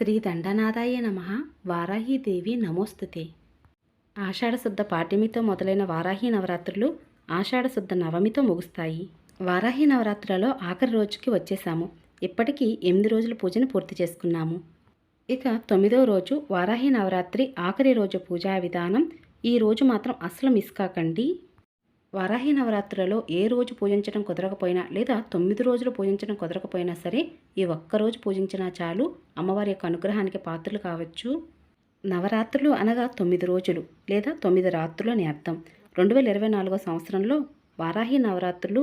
శ్రీ దండనాథాయ నమ వారాహీదేవి నమోస్తుతే. ఆషాఢశుద్ధ పాఠ్యమితో మొదలైన వారాహి నవరాత్రులు ఆషాఢశుద్ధ నవమితో ముగుస్తాయి. వారాహి నవరాత్రులలో ఆఖరి రోజుకి వచ్చేసాము ఇప్పటికీ ఎనిమిది రోజుల పూజను పూర్తి చేసుకున్నాము. ఇక తొమ్మిదో రోజు వారాహి నవరాత్రి ఆఖరి రోజు పూజా విధానం ఈ రోజు మాత్రం అస్సలు మిస్ కాకండి. వారాహి నవరాత్రులలో ఏ రోజు పూజించడం కుదరకపోయినా లేదా తొమ్మిది రోజులు పూజించడం కుదరకపోయినా సరే ఈ ఒక్కరోజు పూజించినా చాలు అమ్మవారి యొక్క అనుగ్రహానికి పాత్రలు కావచ్చు. నవరాత్రులు అనగా తొమ్మిది రోజులు లేదా తొమ్మిది రాత్రులు అని అర్థం. రెండు వేల ఇరవై నాలుగో సంవత్సరంలో వారాహి నవరాత్రులు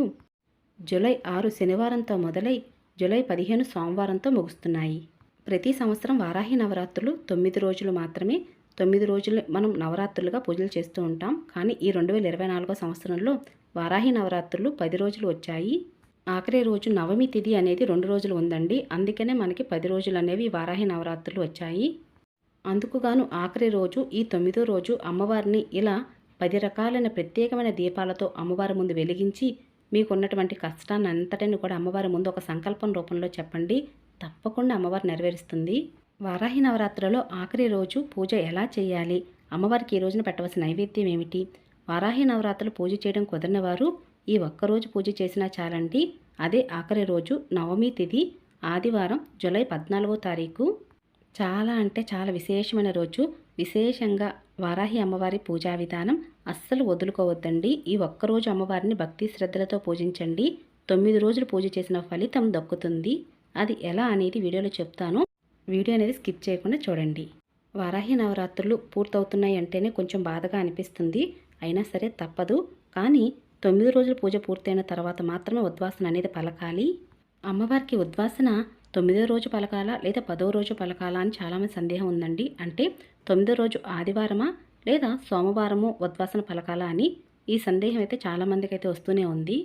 జూలై ఆరు శనివారంతో మొదలై జూలై పదిహేను సోమవారంతో ముగుస్తున్నాయి. ప్రతి సంవత్సరం వారాహి నవరాత్రులు తొమ్మిది రోజులు మాత్రమే తొమ్మిది రోజులు మనం నవరాత్రులుగా పూజలు చేస్తూ ఉంటాం. కానీ ఈ రెండు వేల ఇరవై నాలుగో సంవత్సరంలో వారాహి నవరాత్రులు పది రోజులు వచ్చాయి. ఆఖరి రోజు నవమి తిథి అనేది రెండు రోజులు ఉందండి. అందుకనే మనకి పది రోజులు అనేవి వారాహి నవరాత్రులు వచ్చాయి. అందుకుగాను ఆఖరి రోజు ఈ తొమ్మిదో రోజు అమ్మవారిని ఇలా పది రకాలైన ప్రత్యేకమైన దీపాలతో అమ్మవారి ముందు వెలిగించి మీకున్నటువంటి కష్టాన్ని అంతటిని కూడా అమ్మవారి ముందు ఒక సంకల్పం రూపంలో చెప్పండి. తప్పకుండా అమ్మవారు నెరవేరుస్తుంది. వారాహి నవరాత్రిలో ఆఖరి రోజు పూజ ఎలా చేయాలి? అమ్మవారికి ఈ రోజున పెట్టవలసిన నైవేద్యం ఏమిటి? వారాహి నవరాత్రులు పూజ చేయడం కుదరిన వారు ఈ ఒక్కరోజు పూజ చేసినా చాలండి. అదే ఆఖరి రోజు నవమి తిథి ఆదివారం జూలై పద్నాలుగో తారీఖు. చాలా అంటే చాలా విశేషమైన రోజు. విశేషంగా వారాహి అమ్మవారి పూజా విధానం అస్సలు వదులుకోవద్దండి. ఈ ఒక్కరోజు అమ్మవారిని భక్తి శ్రద్ధలతో పూజించండి. తొమ్మిది రోజులు పూజ చేసిన ఫలితం దక్కుతుంది. అది ఎలా అనేది వీడియోలో చెప్తాను. వీడియో అనేది స్కిప్ చేయకుండా చూడండి. వారాహి నవరాత్రులు పూర్తవుతున్నాయి అంటేనే కొంచెం బాధగా అనిపిస్తుంది. అయినా సరే తప్పదు. కానీ తొమ్మిది రోజుల పూజ పూర్తయిన తర్వాత మాత్రమే ఉద్వాసన అనేది పలకాలి. అమ్మవారికి ఉద్వాసన తొమ్మిదో రోజు పలకాలా లేదా పదో రోజు పలకాలా అని చాలామంది సందేహం ఉందండి. అంటే తొమ్మిదో రోజు ఆదివారమా లేదా సోమవారము ఉద్వాసన పలకాలా అని ఈ సందేహం అయితే చాలామందికి అయితే వస్తూనే ఉంది.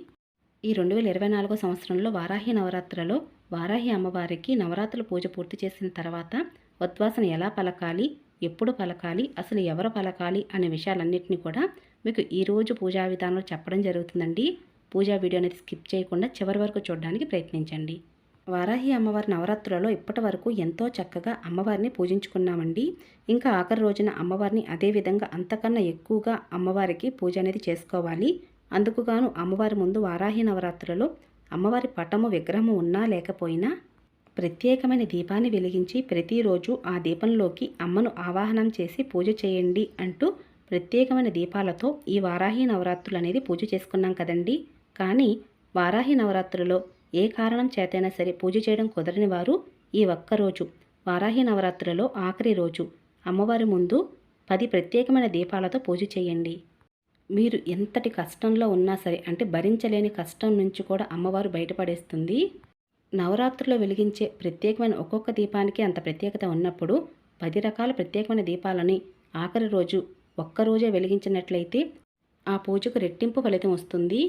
ఈ రెండు వేల ఇరవై నాలుగో సంవత్సరంలో వారాహి నవరాత్రులలో వారాహి అమ్మవారికి నవరాత్రుల పూజ పూర్తి చేసిన తర్వాత ఉద్వాసన ఎలా పలకాలి ఎప్పుడు పలకాలి అసలు ఎవరు పలకాలి అనే విషయాలన్నింటినీ కూడా మీకు ఈరోజు పూజా విధానంలో చెప్పడం జరుగుతుందండి. పూజా వీడియో అనేది స్కిప్ చేయకుండా చివరి వరకు చూడడానికి ప్రయత్నించండి. వారాహి అమ్మవారి నవరాత్రులలో ఇప్పటి వరకు ఎంతో చక్కగా అమ్మవారిని పూజించుకున్నామండి. ఇంకా ఆఖరి రోజున అమ్మవారిని అదేవిధంగా అంతకన్నా ఎక్కువగా అమ్మవారికి పూజ అనేది చేసుకోవాలి. అందుకుగాను అమ్మవారి ముందు వారాహి నవరాత్రులలో అమ్మవారి పటము విగ్రహము ఉన్నా లేకపోయినా ప్రత్యేకమైన దీపాన్ని వెలిగించి ప్రతిరోజు ఆ దీపంలోకి అమ్మను ఆవాహనం చేసి పూజ చేయండి అంటూ ప్రత్యేకమైన దీపాలతో ఈ వారాహి నవరాత్రులు అనేది పూజ చేసుకున్నాం కదండి. కానీ వారాహి నవరాత్రులలో ఏ కారణం చేతైనా సరే పూజ చేయడం కుదరని వారు ఈ ఒక్కరోజు వారాహి నవరాత్రులలో ఆఖరి రోజు అమ్మవారి ముందు పది ప్రత్యేకమైన దీపాలతో పూజ చేయండి. మీరు ఎంతటి కష్టంలో ఉన్నా సరే అంటే భరించలేని కష్టం నుంచి కూడా అమ్మవారు బయటపడేస్తుంది. నవరాత్రుల్లో వెలిగించే ప్రత్యేకమైన ఒక్కొక్క దీపానికి అంత ప్రత్యేకత ఉన్నప్పుడు పది రకాల ప్రత్యేకమైన దీపాలని ఆఖరి రోజు ఒక్కరోజే వెలిగించినట్లయితే ఆ పూజకు రెట్టింపు ఫలితం వస్తుంది.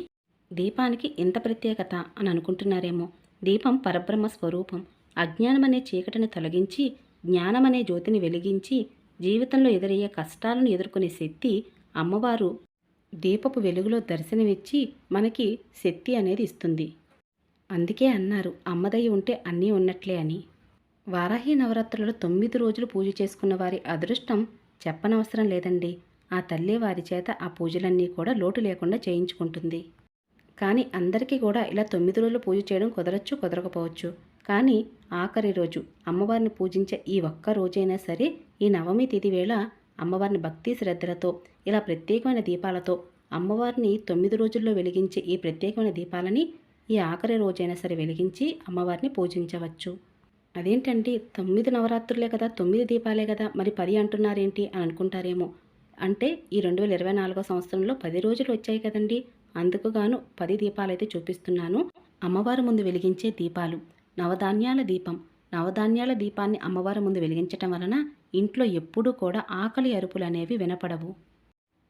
దీపానికి ఇంత ప్రత్యేకత అని అనుకుంటున్నారేమో. దీపం పరబ్రహ్మ స్వరూపం. అజ్ఞానమనే చీకటిని తొలగించి జ్ఞానమనే జ్యోతిని వెలిగించి జీవితంలో ఎదురయ్యే కష్టాలను ఎదుర్కొనే శక్తి అమ్మవారు దీపపు వెలుగులో దర్శనమిచ్చి మనకి శక్తి అనేది ఇస్తుంది. అందుకే అన్నారు అమ్మదయ్య ఉంటే అన్నీ ఉన్నట్లే అని. వారాహి నవరాత్రులలో తొమ్మిది రోజులు పూజ చేసుకున్న వారి అదృష్టం చెప్పనవసరం లేదండి. ఆ తల్లి వారి చేత ఆ పూజలన్నీ కూడా లోటు లేకుండా చేయించుకుంటుంది. కానీ అందరికీ కూడా ఇలా తొమ్మిది రోజులు పూజ చేయడం కుదరచ్చు కుదరకపోవచ్చు. కానీ ఆఖరి రోజు అమ్మవారిని పూజించే ఈ ఒక్క రోజైనా సరే ఈ నవమి తిథి వేళ అమ్మవారిని భక్తి శ్రద్ధలతో ఇలా ప్రత్యేకమైన దీపాలతో అమ్మవారిని తొమ్మిది రోజుల్లో వెలిగించే ఈ ప్రత్యేకమైన దీపాలని ఈ ఆఖరి రోజైనా సరే వెలిగించి అమ్మవారిని పూజించవచ్చు. అదేంటండి తొమ్మిది నవరాత్రులే కదా తొమ్మిది దీపాలే కదా మరి పది అంటున్నారేంటి అని అనుకుంటారేమో. అంటే ఈ రెండు వేల ఇరవై నాలుగో సంవత్సరంలో పది రోజులు వచ్చాయి కదండి. అందుకు గాను పది దీపాలైతే చూపిస్తున్నాను. అమ్మవారి ముందు వెలిగించే దీపాలు. నవధాన్యాల దీపం. నవధాన్యాల దీపాన్ని అమ్మవారి ముందు వెలిగించటం వలన ఇంట్లో ఎప్పుడూ కూడా ఆకలి అరుపులు అనేవి వినపడవు.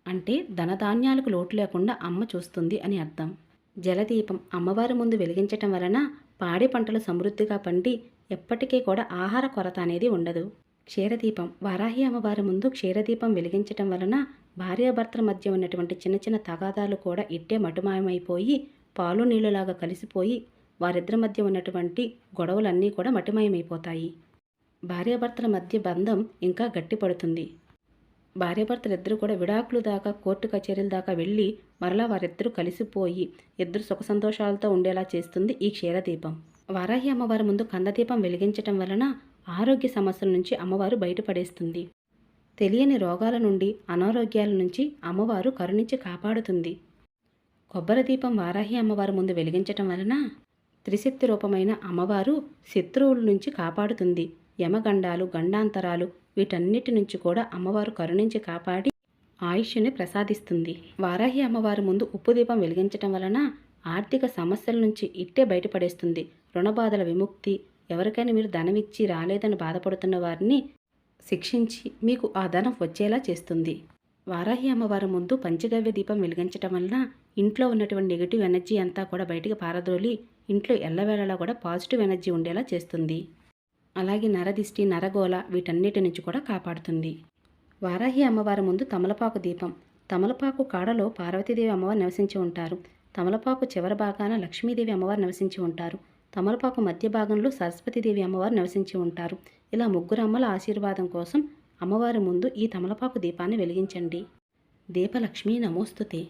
అంటే ధనధాన్యాలకు లోటు లేకుండా అమ్మ చూస్తుంది అని అర్థం. జలదీపం అమ్మవారి ముందు వెలిగించటం వలన పాడి పంటలు సమృద్ధిగా పండి ఎప్పటికీ కూడా ఆహార కొరత అనేది ఉండదు. క్షీరదీపం వారాహి అమ్మవారి ముందు క్షీరదీపం వెలిగించటం వలన భార్యాభర్తల మధ్య ఉన్నటువంటి చిన్న చిన్న తగాదాలు కూడా ఇట్టే మటుమాయమైపోయి పాలు నీళ్ళలాగా కలిసిపోయి వారిద్దరి మధ్య ఉన్నటువంటి గొడవలన్నీ కూడా మటుమాయమైపోతాయి. భార్యాభర్తల మధ్య బంధం ఇంకా గట్టిపడుతుంది. భార్యాభర్తలిద్దరూ కూడా విడాకులు దాకా కోర్టు కచేరీల దాకా వెళ్ళి మరలా వారిద్దరూ కలిసిపోయి ఇద్దరు సుఖ సంతోషాలతో ఉండేలా చేస్తుంది ఈ క్షీరదీపం. వారాహి అమ్మవారి ముందు కందదీపం వెలిగించటం వలన ఆరోగ్య సమస్యల నుంచి అమ్మవారు బయటపడేస్తుంది. తెలియని రోగాల నుండి అనారోగ్యాల నుంచి అమ్మవారు కరుణించి కాపాడుతుంది. కొబ్బరి దీపం వారాహి అమ్మవారి ముందు వెలిగించటం వలన త్రిశక్తి రూపమైన అమ్మవారు శత్రువుల నుంచి కాపాడుతుంది. యమగండాలు గండాంతరాలు వీటన్నిటి నుంచి కూడా అమ్మవారు కరుణించి కాపాడి ఆయుష్ని ప్రసాదిస్తుంది. వారాహి అమ్మవారి ముందు ఉప్పు దీపం వెలిగించటం వలన ఆర్థిక సమస్యల నుంచి ఇట్టే బయటపడేస్తుంది. రుణబాధల విముక్తి ఎవరికైనా మీరు ధనం ఇచ్చి రాలేదని బాధపడుతున్న వారిని శిక్షించి మీకు ఆ ధనం వచ్చేలా చేస్తుంది. వారాహి అమ్మవారి ముందు పంచగవ్య దీపం వెలిగించటం వలన ఇంట్లో ఉన్నటువంటి నెగిటివ్ ఎనర్జీ అంతా కూడా బయటికి పారద్రోలి ఇంట్లో ఎల్లవేళలా కూడా పాజిటివ్ ఎనర్జీ ఉండేలా చేస్తుంది. అలాగే నరదిష్టి నరగోల వీటన్నిటి నుంచి కూడా కాపాడుతుంది. వారాహి అమ్మవారి ముందు తమలపాకు దీపం. తమలపాకు కాడలో పార్వతీదేవి అమ్మవారు నివసించి ఉంటారు. తమలపాకు చివరి భాగాన లక్ష్మీదేవి అమ్మవారు నివసించి ఉంటారు. తమలపాకు మధ్య భాగంలో సరస్వతీదేవి అమ్మవారు నివసించి ఉంటారు. ఇలా ముగ్గురు అమ్మల ఆశీర్వాదం కోసం అమ్మవారి ముందు ఈ తమలపాకు దీపాన్ని వెలిగించండి. దీపలక్ష్మి నమోస్తుతే.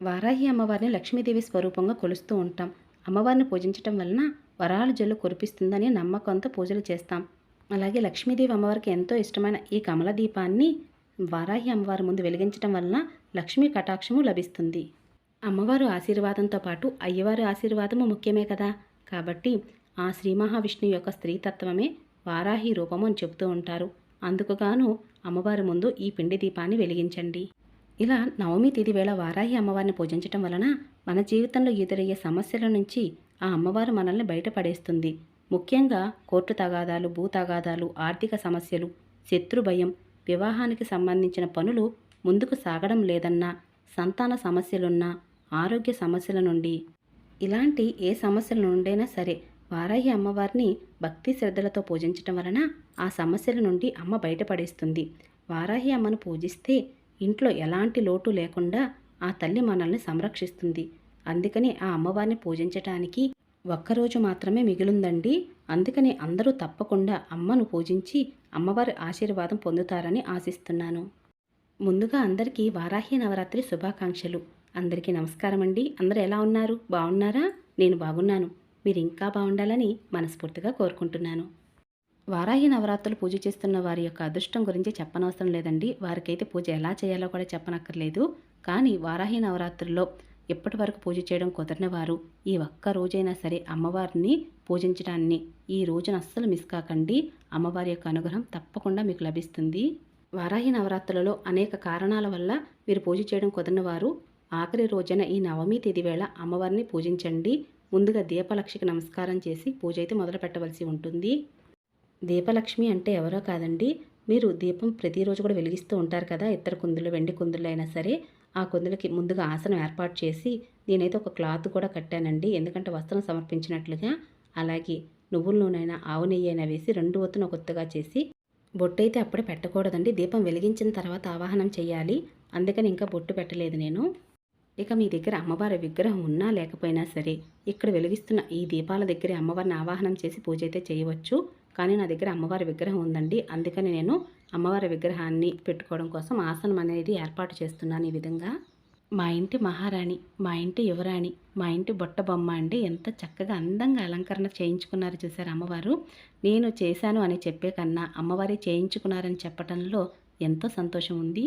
వారాహి అమ్మవారిని లక్ష్మీదేవి స్వరూపంగా కొలుస్తూ ఉంటాం. అమ్మవారిని పూజించటం వలన వరాలు జల్లు కురిపిస్తుందని నమ్మకంతో పూజలు చేస్తాం. అలాగే లక్ష్మీదేవి అమ్మవారికి ఎంతో ఇష్టమైన ఈ కమల దీపాన్ని వారాహి అమ్మవారి ముందు వెలిగించటం వలన లక్ష్మీ కటాక్షము లభిస్తుంది. అమ్మవారు ఆశీర్వాదంతో పాటు అయ్యవారి ఆశీర్వాదము ముఖ్యమే కదా. కాబట్టి ఆ శ్రీ మహావిష్ణువు యొక్క స్త్రీతత్వమే వారాహి రూపము అని చెబుతూ ఉంటారు. అందుకుగాను అమ్మవారి ముందు ఈ పిండి దీపాన్ని వెలిగించండి. ఇలా నవమి తిథి వేళ వారాహి అమ్మవారిని పూజించటం వలన మన జీవితంలో ఎదురయ్యే సమస్యల నుంచి ఆ అమ్మవారు మనల్ని బయటపడేస్తుంది. ముఖ్యంగా కోర్టు తగాదాలు భూ తగాదాలు ఆర్థిక సమస్యలు శత్రు భయం వివాహానికి సంబంధించిన పనులు ముందుకు సాగడం లేదన్నా సంతాన సమస్యలున్నా ఆరోగ్య సమస్యల నుండి ఇలాంటి ఏ సమస్యల నుండైనా సరే వారాహి అమ్మవారిని భక్తి శ్రద్ధలతో పూజించటం వలన ఆ సమస్యల నుండి అమ్మ బయటపడేస్తుంది. వారాహి అమ్మను పూజిస్తే ఇంట్లో ఎలాంటి లోటు లేకుండా ఆ తల్లి మనల్ని సంరక్షిస్తుంది. అందుకని ఆ అమ్మవారిని పూజించటానికి ఒక్కరోజు మాత్రమే మిగిలిందండి. అందుకని అందరూ తప్పకుండా అమ్మను పూజించి అమ్మవారి ఆశీర్వాదం పొందుతారని ఆశిస్తున్నాను. ముందుగా అందరికీ వారాహి నవరాత్రి శుభాకాంక్షలు. అందరికీ నమస్కారం అండి అందరూ ఎలా ఉన్నారు? బాగున్నారా? నేను బాగున్నాను. మీరు ఇంకా బాగుండాలని మనస్ఫూర్తిగా కోరుకుంటున్నాను. వారాహి నవరాత్రులు పూజ చేస్తున్న వారి యొక్క అదృష్టం గురించి చెప్పనవసరం లేదండి. వారికైతే పూజ ఎలా చేయాలో కూడా చెప్పనక్కర్లేదు. కానీ వారాహి నవరాత్రుల్లో ఇప్పటి వరకు పూజ చేయడం కుదరని వారు ఈ ఒక్క రోజైనా సరే అమ్మవారిని పూజించడాన్ని ఈ రోజున అస్సలు మిస్ కాకండి. అమ్మవారి యొక్క అనుగ్రహం తప్పకుండా మీకు లభిస్తుంది. వారాహి నవరాత్రులలో అనేక కారణాల వల్ల మీరు పూజ చేయడం కుదరని వారు ఆఖరి రోజున ఈ నవమి తేదీ వేళ అమ్మవారిని పూజించండి. ముందుగా దీపలక్షికి నమస్కారం చేసి పూజ అయితే మొదలు పెట్టవలసి ఉంటుంది. దీపలక్ష్మి అంటే ఎవరో కాదండి. మీరు దీపం ప్రతిరోజు కూడా వెలిగిస్తూ ఉంటారు కదా ఇతర కుందులు వెండి కుందులు అయినా సరే. ఆ కుందులకి ముందుగా ఆసనం ఏర్పాటు చేసి నేనైతే ఒక క్లాత్ కూడా కట్టానండి. ఎందుకంటే వస్త్రం సమర్పించినట్లుగా. అలాగే నువ్వుల నూనె ఆవు నెయ్యి అయినా వేసి రెండు ఒత్తున కొత్తగా చేసి బొట్టు అయితే అప్పుడే పెట్టకూడదండి. దీపం వెలిగించిన తర్వాత ఆవాహనం చేయాలి. అందుకని ఇంకా బొట్టు పెట్టలేదు నేను. ఇక మీ దగ్గర అమ్మవారి విగ్రహం ఉన్నా లేకపోయినా సరే ఇక్కడ వెలిగిస్తున్న ఈ దీపాల దగ్గరే అమ్మవారిని ఆవాహనం చేసి పూజ అయితే చేయవచ్చు. కానీ నా దగ్గర అమ్మవారి విగ్రహం ఉందండి. అందుకని నేను అమ్మవారి విగ్రహాన్ని పెట్టుకోవడం కోసం ఆసనం అనేది ఏర్పాటు చేస్తున్నాను ఈ విధంగా. మా ఇంటి మహారాణి మా ఇంటి యువరాణి మా ఇంటి బొట్ట బొమ్మ అండి ఎంత చక్కగా అందంగా అలంకరణ చేయించుకున్నారు చూసారు అమ్మవారు? నేను చేశాను అని చెప్పే కన్నా అమ్మవారి చేయించుకున్నారని చెప్పడంలో ఎంతో సంతోషం ఉంది.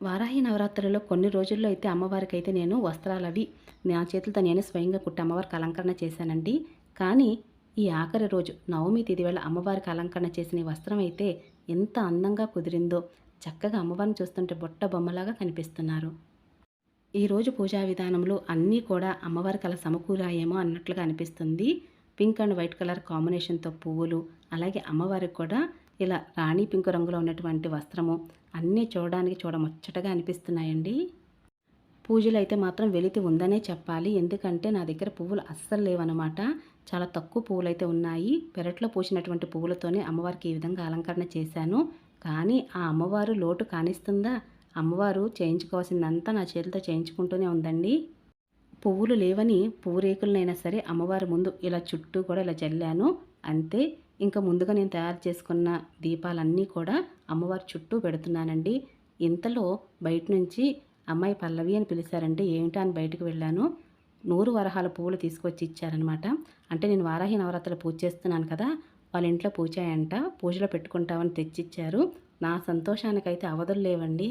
వారాహి నవరాత్రులలో కొన్ని రోజుల్లో అయితే అమ్మవారికి అయితే నేను వస్త్రాలు అవి నా చేతులతో నేనే స్వయంగా కుట్టి అమ్మవారికి అలంకరణ చేశానండి. కానీ ఈ ఆఖరి రోజు నవమి తేదీ వేళ అమ్మవారికి అలంకరణ చేసిన వస్త్రం అయితే ఎంత అందంగా కుదిరిందో చక్కగా అమ్మవారిని చూస్తుంటే బొట్ట బొమ్మలాగా కనిపిస్తున్నారు. ఈరోజు పూజా విధానంలో అన్నీ కూడా అమ్మవారికి అలా సమకూరాయేమో అన్నట్లుగా అనిపిస్తుంది. పింక్ అండ్ వైట్ కలర్ కాంబినేషన్తో పువ్వులు అలాగే అమ్మవారికి కూడా ఇలా రాణి పింక్ రంగులో ఉన్నటువంటి వస్త్రము అన్నీ చూడడానికి చూడముచ్చటగా అనిపిస్తున్నాయండి. పూజలు అయితే మాత్రం వెలితి ఉందనే చెప్పాలి. ఎందుకంటే నా దగ్గర పువ్వులు అస్సలు లేవన్నమాట. చాలా తక్కువ పువ్వులు అయితే ఉన్నాయి. పెరట్లో పూసినటువంటి పువ్వులతోనే అమ్మవారికి ఈ విధంగా అలంకరణ చేశాను. కానీ ఆ అమ్మవారు లోటు కానిస్తుందా? అమ్మవారు చేయించుకోవాల్సిందంతా నా చేతితో చేయించుకుంటూనే ఉందండి. పువ్వులు లేవని పువ్వు రేకులనైనా సరే అమ్మవారి ముందు ఇలా చుట్టూ కూడా ఇలా చల్లాను. అంతే. ఇంకా ముందుగా నేను తయారు చేసుకున్న దీపాలన్నీ కూడా అమ్మవారి చుట్టూ పెడుతున్నానండి. ఇంతలో బయట నుంచి అమ్మాయి పల్లవి అని పిలిచారంటే ఏమిటా అని బయటకు వెళ్ళాను. నూరు వరహాల పువ్వులు తీసుకొచ్చి ఇచ్చారనమాట. అంటే నేను వారాహి నవరాత్రులు పూజ చేస్తున్నాను కదా వాళ్ళ ఇంట్లో పూజాయంట. పూజలో పెట్టుకుంటామని తెచ్చిచ్చారు. నా సంతోషానికైతే అవధులు లేవండి.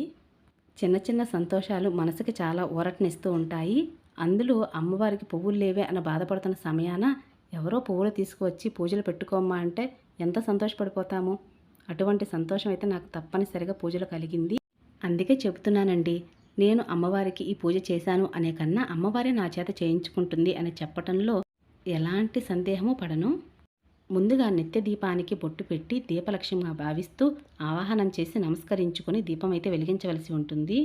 చిన్న చిన్న సంతోషాలు మనసుకి చాలా ఊరటనిస్తూ ఉంటాయి. అందులో అమ్మవారికి పువ్వులు లేవే అని బాధపడుతున్న సమయాన ఎవరో పువ్వులు తీసుకువచ్చి పూజలు పెట్టుకోమ్మా అంటే ఎంత సంతోషపడిపోతాము? అటువంటి సంతోషం అయితే నాకు తప్పనిసరిగా పూజలు కలిగింది. అందుకే చెబుతున్నానండి నేను అమ్మవారికి ఈ పూజ చేశాను అనే కన్నా అమ్మవారే నా చేత చేయించుకుంటుంది అని చెప్పటంలో ఎలాంటి సందేహము పడను. ముందుగా నిత్య దీపానికి బొట్టు పెట్టి దీపలక్ష్యంగా భావిస్తూ ఆవాహనం చేసి నమస్కరించుకొని దీపం అయితే వెలిగించవలసి ఉంటుంది.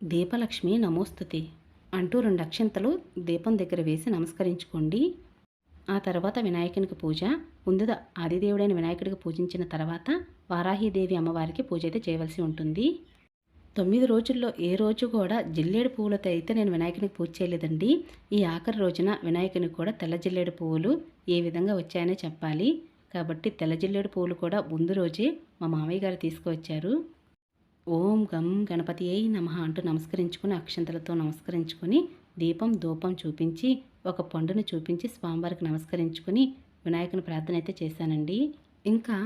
దీపలక్ష్మి నమోస్తుతి. అంటూ రెండు అక్షంతలు దీపం దగ్గర వేసి నమస్కరించుకోండి. ఆ తర్వాత వినాయకునికి పూజ. ముందుగా ఆదిదేవుడైన వినాయకుడికి పూజించిన తర్వాత వారాహీదేవి అమ్మవారికి పూజ అయితే చేయవలసి ఉంటుంది. తొమ్మిది రోజుల్లో ఏ రోజు కూడా జిల్లేడు పువ్వులతో అయితే నేను వినాయకునికి పూజ చేయలేదండి. ఈ ఆఖరి రోజున వినాయకునికి కూడా తెల్ల జిల్లేడు పువ్వులు ఏ విధంగా వచ్చాయనే చెప్పాలి. కాబట్టి తెల్ల జిల్లేడు పువ్వులు కూడా ముందు రోజే మా మామయ్య గారు తీసుకువచ్చారు. ఓం గం గణపతి అయి నమ అంటూ నమస్కరించుకుని అక్షంతలతో నమస్కరించుకొని దీపం ధూపం చూపించి ఒక పండును చూపించి స్వామివారికి నమస్కరించుకుని వినాయకుని ప్రార్థన అయితే చేశానండి. ఇంకా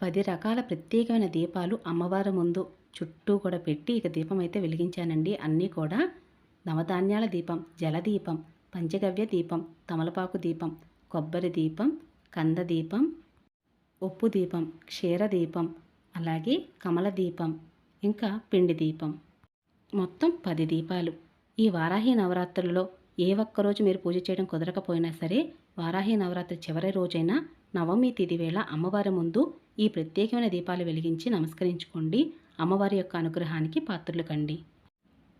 పది రకాల ప్రత్యేకమైన దీపాలు అమ్మవారి ముందు చుట్టూ కూడా పెట్టి ఇక దీపం అయితే వెలిగించానండి. అన్నీ కూడా నవధాన్యాల దీపం జలదీపం పంచగవ్య దీపం తమలపాకు దీపం కొబ్బరి దీపం కంద దీపం ఉప్పు దీపం క్షీర దీపం అలాగే కమల దీపం ఇంకా పిండి దీపం. మొత్తం పది దీపాలు. ఈ వారాహి నవరాత్రులలో ఏ ఒక్క రోజు మీరు పూజ చేయడం కుదరకపోయినా సరే వారాహి నవరాత్రి చివరి రోజైన నవమి తిథి వేళ అమ్మవారి ముందు ఈ ప్రత్యేకమైన దీపాలు వెలిగించి నమస్కరించుకోండి. అమ్మవారి యొక్క అనుగ్రహానికి పాత్రలు కండి.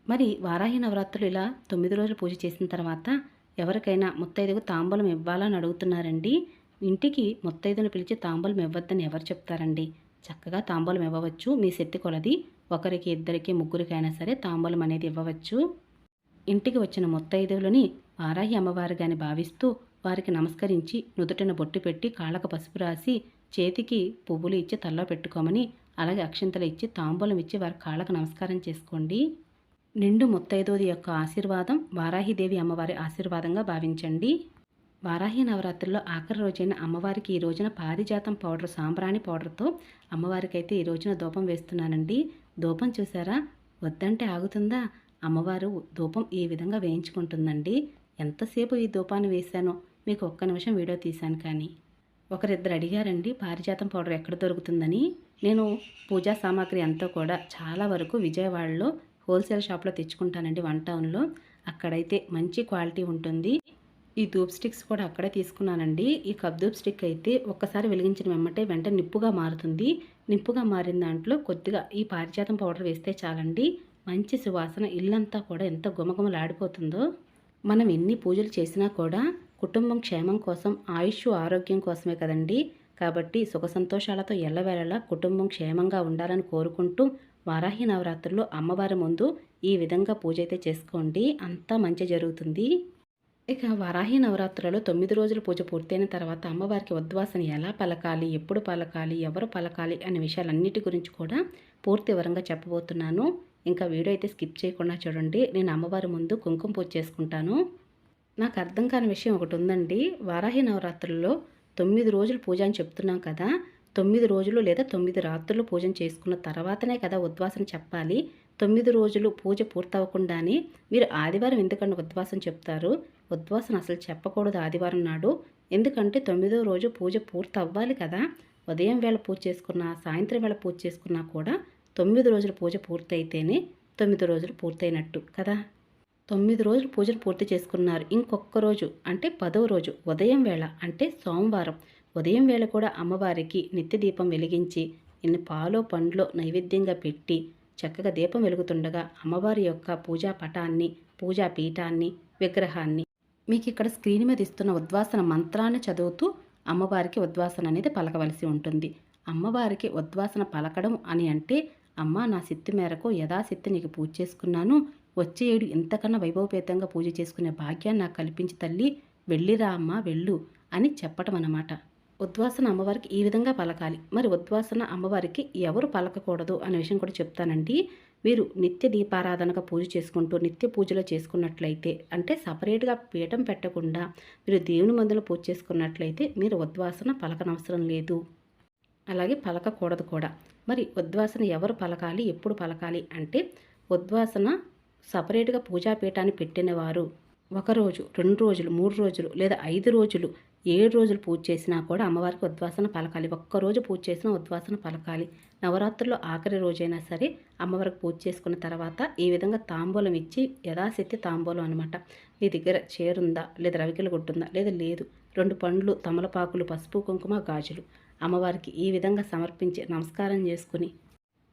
మరి వారాహి నవరాత్రులు ఇలా తొమ్మిది రోజులు పూజ చేసిన తర్వాత ఎవరికైనా ముత్తైదుకు తాంబూలం ఇవ్వాలని అడుగుతున్నారండి? ఇంటికి ముత్తైదును పిలిచి తాంబూలం ఇవ్వద్దని ఎవరు చెప్తారండి? చక్కగా తాంబూలం ఇవ్వవచ్చు. మీ శక్తి కొలది ఒకరికి ఇద్దరికి ముగ్గురికైనా సరే తాంబూలం అనేది ఇవ్వవచ్చు. ఇంటికి వచ్చిన ముత్తైదువులని వారాహి అమ్మవారుగాని భావిస్తూ వారికి నమస్కరించి నుదుటిన బొట్టు పెట్టి కాళ్ళకు పసుపు రాసి చేతికి పువ్వులు ఇచ్చి తల్లో పెట్టుకోమని అలాగే అక్షింతలు ఇచ్చి తాంబూలం ఇచ్చి వారి కాళ్ళకు నమస్కారం చేసుకోండి. నిండు ముత్తైదోది యొక్క ఆశీర్వాదం వారాహిదేవి అమ్మవారి ఆశీర్వాదంగా భావించండి. వారాహి నవరాత్రుల్లో ఆఖరి రోజైన అమ్మవారికి ఈ రోజున పారిజాతం పౌడర్ సాంబ్రాణి పౌడర్తో అమ్మవారికి అయితే ఈ రోజున ధూపం వేస్తున్నానండి. ధూపం చూసారా? వద్దంటే ఆగుతుందా? అమ్మవారు ధూపం ఈ విధంగా వేయించుకుంటుందండి? ఎంతసేపు ఈ ధూపాన్ని వేశానో? మీకు ఒక్క నిమిషం వీడియో తీశాను కానీ. ఒకరిద్దరు అడిగారండి పారిజాతం పౌడర్ ఎక్కడ దొరుకుతుందని. నేను పూజా సామాగ్రి అంతా కూడా చాలా వరకు విజయవాడలో హోల్సేల్ షాప్లో తెచ్చుకుంటానండి వన్ టౌన్లో. అక్కడైతే మంచి క్వాలిటీ ఉంటుంది. ఈ ధూప్ స్టిక్స్ కూడా అక్కడే తీసుకున్నానండి. ఈ కప్ ధూప్ స్టిక్ అయితే ఒక్కసారి వెలిగించిన వెంబటే వెంట నిప్పుగా మారుతుంది. నిప్పుగా మారిన దాంట్లో కొద్దిగా ఈ పారిజాతం పౌడర్ వేస్తే చాలండి. మంచి సువాసన ఇల్లంతా కూడా ఎంత గుమగుమలాడిపోతుందో మనం ఎన్ని పూజలు చేసినా కూడా కుటుంబం క్షేమం కోసం ఆయుష్ ఆరోగ్యం కోసమే కదండి. కాబట్టి సుఖ సంతోషాలతో ఎల్లవేళలా కుటుంబం క్షేమంగా ఉండాలని కోరుకుంటూ వారాహి నవరాత్రుల్లో అమ్మవారి ముందు ఈ విధంగా పూజ అయితే చేసుకోండి. అంతా మంచి జరుగుతుంది. ఇక వారాహి నవరాత్రులలో తొమ్మిది రోజుల పూజ పూర్తయిన తర్వాత అమ్మవారికి ఉద్వాసన ఎలా పలకాలి ఎప్పుడు పలకాలి ఎవరు పలకాలి అనే విషయాలన్నిటి గురించి కూడా పూర్తి వివరంగా చెప్పబోతున్నాను. ఇంకా వీడియో అయితే స్కిప్ చేయకుండా చూడండి. నేను అమ్మవారి ముందు కుంకుమ పూజ చేసుకుంటాను. నాకు అర్థం కాని విషయం ఒకటి ఉందండి. వారాహి నవరాత్రుల్లో తొమ్మిది రోజులు పూజ అని చెప్తున్నాం కదా. తొమ్మిది రోజులు లేదా తొమ్మిది రాత్రులు పూజను చేసుకున్న తర్వాతనే కదా ఉద్వాసన చెప్పాలి. తొమ్మిది రోజులు పూజ పూర్తవకుండానే మీరు ఆదివారం ఎందుకంటే ఉద్వాసం చెప్తారు? ఉద్వాసన అసలు చెప్పకూడదు ఆదివారం నాడు. ఎందుకంటే తొమ్మిదో రోజు పూజ పూర్తి అవ్వాలి కదా. ఉదయం వేళ పూజ చేసుకున్నా సాయంత్రం వేళ పూజ చేసుకున్నా కూడా తొమ్మిది రోజుల పూజ పూర్తయితేనే తొమ్మిది రోజులు పూర్తయినట్టు కదా? తొమ్మిది రోజులు పూజలు పూర్తి చేసుకున్నారు. ఇంకొక రోజు అంటే పదవ రోజు ఉదయం వేళ అంటే సోమవారం. ఉదయం వేళ కూడా అమ్మవారికి నిత్య దీపం వెలిగించి ఇన్ని పాలో పండ్లో నైవేద్యంగా పెట్టి చక్కగా దీపం వెలుగుతుండగా అమ్మవారి యొక్క పూజా పటాన్ని పూజా పీఠాన్ని విగ్రహాన్ని మీకు ఇక్కడ స్క్రీన్ మీద ఇస్తున్న ఉద్వాసన మంత్రాన్ని చదువుతూ అమ్మవారికి ఉద్వాసన అనేది పలకవలసి ఉంటుంది. అమ్మవారికి ఉద్వాసన పలకడం అని అంటే అమ్మ నా శక్తి మేరకు యథాశక్తి నీకు పూజ చేసుకున్నాను. వచ్చే ఏడు ఇంతకన్నా వైభవపేతంగా పూజ చేసుకునే భాగ్యాన్ని నాకు కల్పించి తల్లి వెళ్ళిరా అమ్మ వెళ్ళు అని చెప్పటం అన్నమాట. ఉద్వాసన అమ్మవారికి ఈ విధంగా పలకాలి. మరి ఉద్వాసన అమ్మవారికి ఎవరు పలకకూడదు అనే విషయం కూడా చెప్తానండి. మీరు నిత్య దీపారాధనగా పూజ చేసుకుంటూ నిత్య పూజలో చేసుకున్నట్లయితే అంటే సపరేట్గా పీఠం పెట్టకుండా మీరు దేవుని మందులో పూజ చేసుకున్నట్లయితే మీరు ఉద్వాసన పలకనవసరం లేదు. అలాగే పలకకూడదు కూడా. మరి ఉద్వాసన ఎవరు పలకాలి? ఎప్పుడు పలకాలి? అంటే ఉద్వాసన సపరేట్గా పూజాపీఠాన్ని పెట్టినవారు. ఒకరోజు రెండు రోజులు మూడు రోజులు లేదా ఐదు రోజులు ఏడు రోజులు పూజ చేసినా కూడా అమ్మవారికి ఉద్వాసన పలకాలి. ఒక్కరోజు పూజ చేసినా ఉద్వాసన పలకాలి. నవరాత్రుల్లో ఆఖరి రోజైనా సరే అమ్మవారికి పూజ చేసుకున్న తర్వాత ఈ విధంగా తాంబూలం ఇచ్చి యథాశక్తి తాంబూలం అనమాట మీ దగ్గర చేరుందా? లేదా రవికెల గుడ్డుందా లేదా లేదు. రెండు పండ్లు తమలపాకులు పసుపు కుంకుమ గాజులు. అమ్మవారికి ఈ విధంగా సమర్పించి నమస్కారం చేసుకుని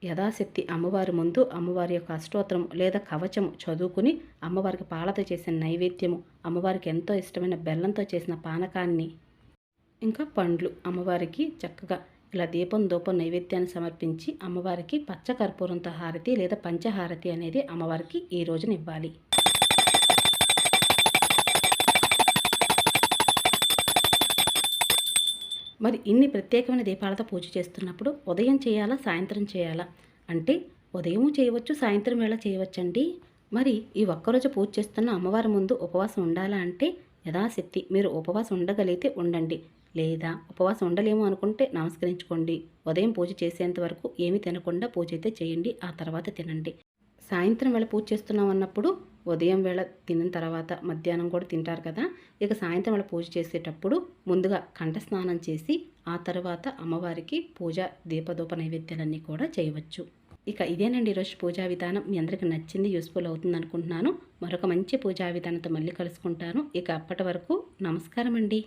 యథాశక్తి అమ్మవారి ముందు అమ్మవారి యొక్క అష్టోత్తరం లేదా కవచము చదువుకుని అమ్మవారికి పాలతో చేసిన నైవేద్యము అమ్మవారికి ఎంతో ఇష్టమైన బెల్లంతో చేసిన పానకాన్ని ఇంకా పండ్లు అమ్మవారికి చక్కగా ఇలా దీపం దూపం నైవేద్యాన్ని సమర్పించి అమ్మవారికి పచ్చకర్పూరంతో హారతి లేదా పంచహారతి అనేది అమ్మవారికి ఈ రోజున ఇవ్వాలి. మరి ఇన్ని ప్రత్యేకమైన దీపాలతో పూజ చేస్తున్నప్పుడు ఉదయం చేయాలా సాయంత్రం చేయాలా? అంటే ఉదయం చేయవచ్చు సాయంత్రం వేళ చేయవచ్చండి. మరి ఈ ఒక్కరోజు పూజ చేస్తున్న అమ్మవారి ముందు ఉపవాసం ఉండాలా అంటే యథాశక్తి. మీరు ఉపవాసం ఉండగలిగితే ఉండండి. లేదా ఉపవాసం ఉండలేము అనుకుంటే నమస్కరించుకోండి. ఉదయం పూజ చేసేంత వరకు ఏమీ తినకుండా పూజ అయితే చేయండి. ఆ తర్వాత తినండి. సాయంత్రం వేళ పూజ చేస్తున్నాం అన్నప్పుడు ఉదయం వేళ తిన్న తర్వాత మధ్యాహ్నం కూడా తింటారు కదా ఇక సాయంత్రం వేళ పూజ చేసేటప్పుడు ముందుగా కంఠ స్నానం చేసి ఆ తర్వాత అమ్మవారికి పూజ దీపదూప నైవేద్యాలన్నీ కూడా చేయవచ్చు. ఇక ఇదేనండి ఈరోజు పూజా విధానం. మీ అందరికీ నచ్చింది యూస్ఫుల్ అవుతుంది అనుకుంటున్నాను. మరొక మంచి పూజా విధానంతో మళ్ళీ కలుసుకుంటాను. ఇక అప్పటి వరకు నమస్కారం అండి